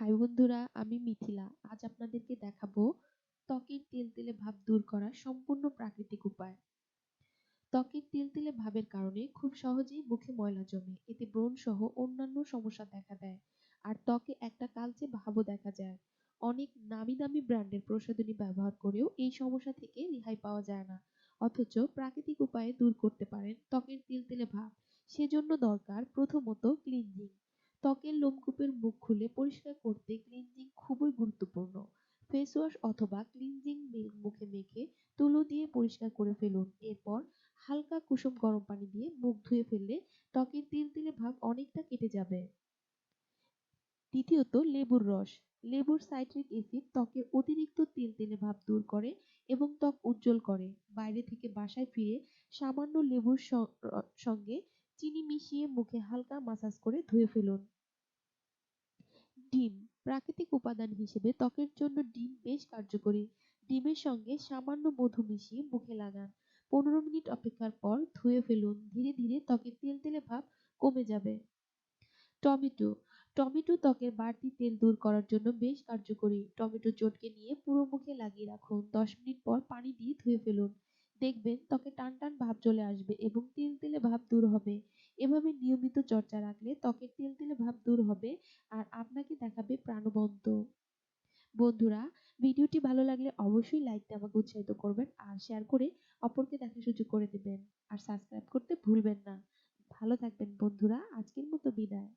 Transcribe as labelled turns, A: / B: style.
A: High বন্ধুরা আমি মিথিলা। আজ আপনাদেরকে দেখাবো ত্বকের তেলতেলে ভাব দূর করার সম্পূর্ণ প্রাকৃতিক উপায়। ত্বকের তেলতেলে ভাবের কারণে খুব সহজেই মুখে ময়লা জমে, এতে ব্রণ সহ অন্যান্য সমস্যা দেখা দেয়। আর ত্বকে একটা কালচে ভাবও দেখা যায়। অনেক নামি দামি ব্র্যান্ডের প্রসাধনী ব্যবহার করেও এই সমস্যা থেকে রেহাই পাওয়া যায় না। অথচ প্রাকৃতিক উপায়ে দূর করতে পারেন ত্বকের তেলতেলে ভাব। সেজন্য দরকার প্রথমত ক্লিনজিং ত্বকের লোমকূপের মুখ খুলে পরিষ্কার করতে ক্লিনজিং খুবই গুরুত্বপূর্ণ। ফেস ওয়াশ অথবা ক্লিনজিং মুখে মেখে তুলো দিয়ে পরিষ্কার করে ফেলুন। এরপর হালকা কুসুম গরম পানি দিয়ে মুখ ধুয়ে ফেললে ত্বকের তিলতিলে ভাব অনেকটা কেটে যাবে। দ্বিতীয়ত লেবুর রস। লেবুর সাইট্রিক অ্যাসিড ত্বকের অতিরিক্ত তিলতিলে ভাব দূর করে এবং ত্বক উজ্জ্বল করে। বাইরে থেকে বাসায় ফিরে সামান্য লেবুর সঙ্গে চিনি মিশিয়ে মুখে হালকা মাসাজ করে ধুয়ে ফেলুন। ডিম, প্রাকৃতিক উপাদান হিসেবে ত্বকের জন্য ডিম বেশ কার্যকরী। ডিমের সঙ্গে সামান্য মধু মিশিয়ে মুখে লাগান। পনেরো মিনিট অপেক্ষার পর ধুয়ে ফেলুন। ধীরে ধীরে ত্বকের তেল তেলতেলে ভাব কমে যাবে। টমেটো টমেটো ত্বকের বাড়তি তেল দূর করার জন্য বেশ কার্যকরী। টমেটো চটকে নিয়ে পুরো মুখে লাগিয়ে রাখুন। দশ মিনিট পর পানি দিয়ে ধুয়ে ফেলুন। দেখবেন ত্বকে টান টান ভাব চলে আসবে এবং তেলতেলে ভাব দূর হবে। এভাবে নিয়মিত চর্চা রাখলে ত্বকের তেলতেলে ভাব দূর হবে আর আপনাকে দেখাবে প্রাণবন্ত। বন্ধুরা, ভিডিওটি ভালো লাগলে অবশ্যই লাইক দিয়ে আমাকে উৎসাহিত করবেন আর শেয়ার করে অপরকে দেখার সুযোগ করে দেবেন। আর সাবস্ক্রাইব করতে ভুলবেন না। ভালো থাকবেন বন্ধুরা, আজকের মতো বিদায়।